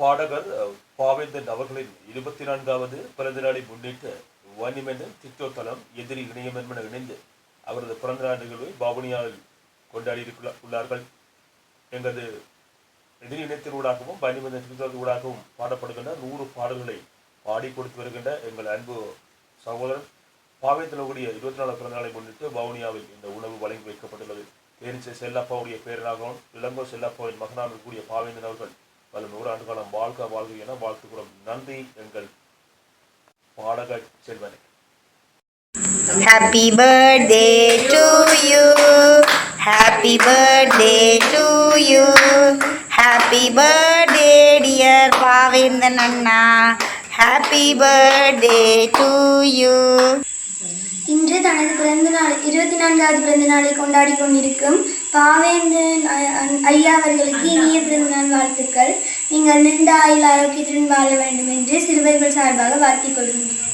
பாடகர் பாவேந்தன் அவர்களின் இருபத்தி நான்காவது பிறந்த நாளை முன்னிட்டு வன்னிமென்னும் டிக்டோக் தளம் எதிரி இணையமென்பன இணைந்து அவரது பிறந்த நாள் நிகழ்வை பாவனியாவில் கொண்டாடி உள்ளார்கள். எங்களது எதிரி இணையத்தினூடாகவும் வன்னிமென்ன டிக்டோக் ஊடாகவும் பாடப்படுகின்ற நூறு பாடல்களை பாடி கொடுத்து வருகின்ற எங்கள் அன்பு சகோதரன் பாவேந்தனுடைய இருபத்தி நாலு பிறந்த நாளை முன்னிட்டு வவுனியாவில் இந்த உணவு வழங்கி வைக்கப்பட்டுள்ளது. தேனிசை செல்லப்பாவுடைய பேரனாகவும் இளங்கோ செல்லப்பாவின் மகனாக கூடிய பாவேந்தன் அவர்கள் பல நூறாண்டு காலம் வாழ்க வாழ்க என வாழ்த்துக்கிறோம் நன்றி எங்கள் பாடக செல்வனை happy birthday to you happy birthday to you happy birthday dear Pavendhan Anna happy birthday to you இன்று தனது பிறந்த நாள் இருபத்தி நான்காவது பிறந்த நாளை கொண்டாடி கொண்டிருக்கும் ஐ- ஐயா அவர்களுக்கு இனிய பிறந்த நாள் வாழ்த்துக்கள். நீங்கள் நீண்ட ஆயுள் ஆரோக்கியத்துடன் வாழ வேண்டும் என்று சிறுவர்கள் சார்பாக வாழ்த்திக் கொள்கின்றோம்.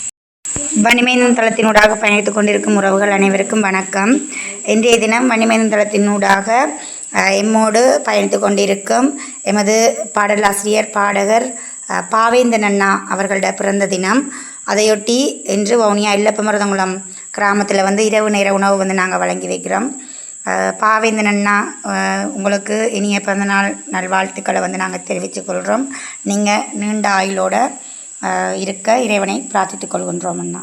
வன்னிமேந்தன் தளத்தினூடாக பயணித்துக் கொண்டிருக்கும் உறவுகள் அனைவருக்கும் வணக்கம். இன்றைய தினம் வன்னிமேந்தன் தளத்தினூடாக எம்மோடு பயணித்துக் கொண்டிருக்கும் எமது பாடலாசிரியர் பாடகர் பாவேந்தன் அண்ணா அவர்களோட பிறந்த தினம். அதையொட்டி இன்று வவுனியா இல்லப்பமரதங்குளம் கிராமத்தில் வந்து இரவு நேர உணவு வந்து நாங்கள் வழங்கி வைக்கிறோம். பாவேந்தன் அண்ணா உங்களுக்கு இனிய பிறந்தநாள் நல்வாழ்த்துக்களை வந்து நாங்கள் தெரிவித்துக்கொள்கிறோம் நீங்கள் நீண்ட ஆயுளோட இருக்க இறைவனை பிரார்த்தித்துக் கொள்கின்றோம் அண்ணா.